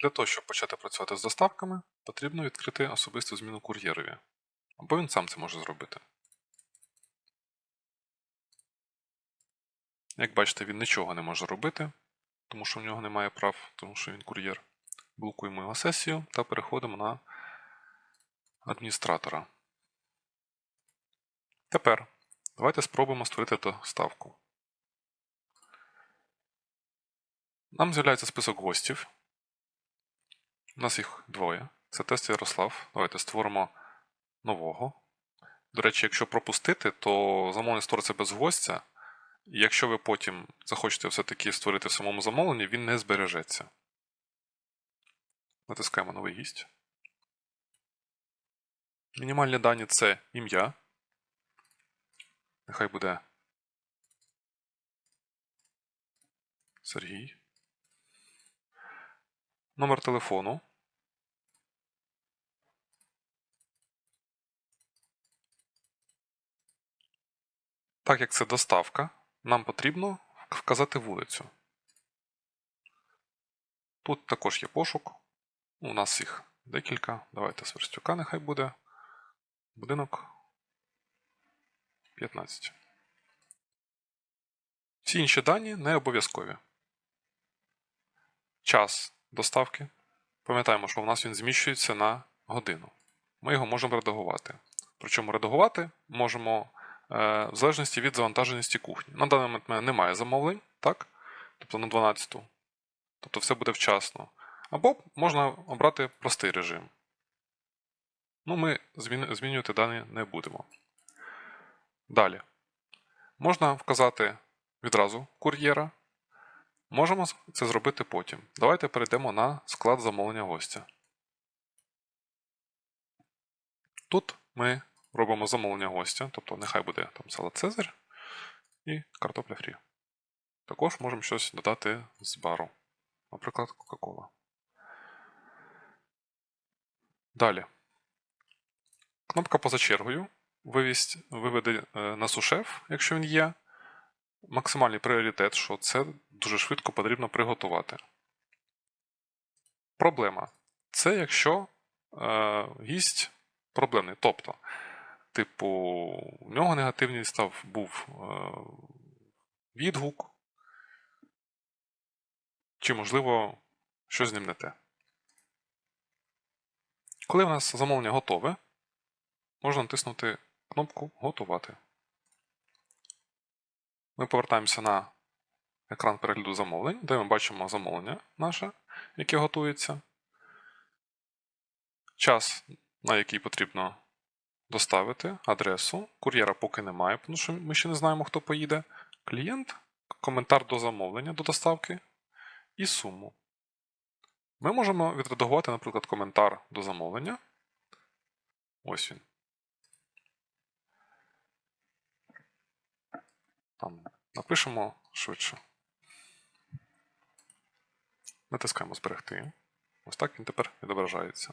Для того, щоб почати працювати з доставками, потрібно відкрити особисту зміну кур'єрові. Або він сам це може зробити. Як бачите, він нічого не може робити, тому що в нього немає прав, тому що він кур'єр. Блокуємо його сесію та переходимо на адміністратора. Тепер давайте спробуємо створити доставку. Нам з'являється список гостів. У нас їх двоє. Це тест Ярослав. Давайте створимо нового. До речі, якщо пропустити, то замовлення створиться без гостя. І якщо ви потім захочете все-таки створити в самому замовленні, він не збережеться. Натискаємо новий гість. Мінімальні дані це ім'я. Нехай буде Сергій. Номер телефону. Так як це доставка, нам потрібно вказати вулицю. Тут також є пошук. У нас їх декілька. Давайте Сверстюка нехай буде. Будинок 15. Всі інші дані не обов'язкові. Час доставки. Пам'ятаємо, що у нас він зміщується на годину. Ми його можемо редагувати. Причому редагувати можемо е, в залежності від завантаженості кухні. На даний момент в мене немає замовлень, так? Тобто на 12. Тобто все буде вчасно. Або можна обрати простий режим. Ну, ми змінювати дані не будемо. Далі. Можна вказати відразу кур'єра. Можемо це зробити потім. Давайте перейдемо на склад замовлення гостя. Тут ми робимо замовлення гостя, тобто нехай буде там салат Цезарь і картопля фрі. Також можемо щось додати з бару, наприклад, Кока-Кола. Далі. Кнопка поза чергою вивість, виведе на сушеф, якщо він є. Максимальний пріоритет, що це дуже швидко потрібно приготувати. Проблема. Це якщо е, гість проблемний. Тобто, типу, у нього негативний став був е, відгук, чи, можливо, щось з ним не те. Коли у нас замовлення готове, можна натиснути кнопку Готувати. Ми повертаємося на екран перегляду замовлень, де ми бачимо замовлення наше, яке готується. Час, на який потрібно доставити, адресу. Кур'єра поки немає, тому що ми ще не знаємо, хто поїде. Клієнт, коментар до замовлення, до доставки і суму. Ми можемо відредагувати, наприклад, коментар до замовлення. Ось він. Там напишемо швидше. Натискаємо зберегти. Ось так він тепер відображається.